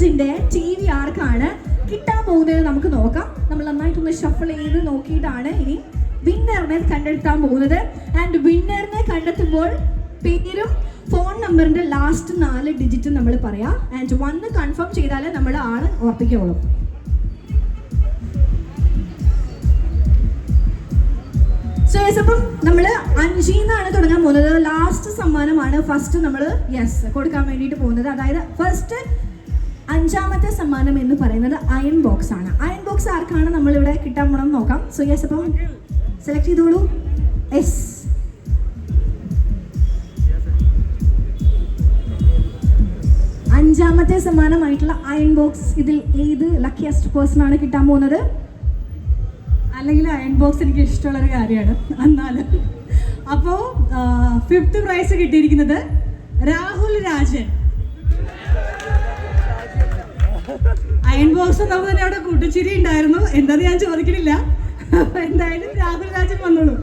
ഇഞ്ചിന്റെ T V ആർക്കാണ് കിട്ടാൻ പോകുന്നത് നമുക്ക് നോക്കാം. നമ്മൾ നന്നായിട്ടൊന്ന് ഷഫിൾ ചെയ്ത് നോക്കിയിട്ടാണ് ഇനി വിന്നറിനെ കണ്ടെത്താൻ പോകുന്നത്. ആൻഡ് വിന്നറിനെ കണ്ടെത്തുമ്പോൾ പേരും ഫോൺ നമ്പറിന്റെ ലാസ്റ്റ് നാല് ഡിജിറ്റ് നമ്മൾ പറയാം. ആൻഡ് വന്ന് കൺഫേം ചെയ്താലേ നമ്മൾ ആൾ ഉറപ്പിക്കുള്ളൂ സോ യെസ് അപ്പം നമ്മൾ അഞ്ചിന്നാണ് തുടങ്ങാൻ പോകുന്നത്. ലാസ്റ്റ് സമ്മാനമാണ്. ഫസ്റ്റ് നമ്മൾ യെസ് കൊടുക്കാൻ വേണ്ടിയിട്ട് പോകുന്നത്. അതായത് ഫസ്റ്റ് അഞ്ചാമത്തെ സമ്മാനം എന്ന് പറയുന്നത് അയൺ ബോക്സ് ആണ്. അയൺ ബോക്സ് ആർക്കാണ് നമ്മൾ ഇവിടെ കിട്ടാൻ പോണെന്ന് നോക്കാം. സോ യെസ് അപ്പം സെലക്ട് ചെയ്തോളൂ. എസ് അഞ്ചാമത്തെ സമ്മാനമായിട്ടുള്ള അയൺ ബോക്സ് ഇതിൽ ഏത് ലക്കിയസ്റ്റ് പേഴ്സൺ ആണ് കിട്ടാൻ പോകുന്നത്? അല്ലെങ്കിൽ അയൺ ബോക്സ് എനിക്ക് ഇഷ്ടമുള്ളൊരു കാര്യമാണ്. എന്നാൽ അപ്പോൾ ഫിഫ്ത്ത് പ്രൈസ് കിട്ടിയിരിക്കുന്നത് രാഹുൽ രാജൻ. അയൺ ബോക്സ് നമുക്ക് തന്നെ അവിടെ കൂട്ടുചിരി ഉണ്ടായിരുന്നു. എന്താന്ന് ഞാൻ ചോദിക്കണില്ല. എന്തായാലും രാഹുൽ രാജൻ വന്നോളൂ.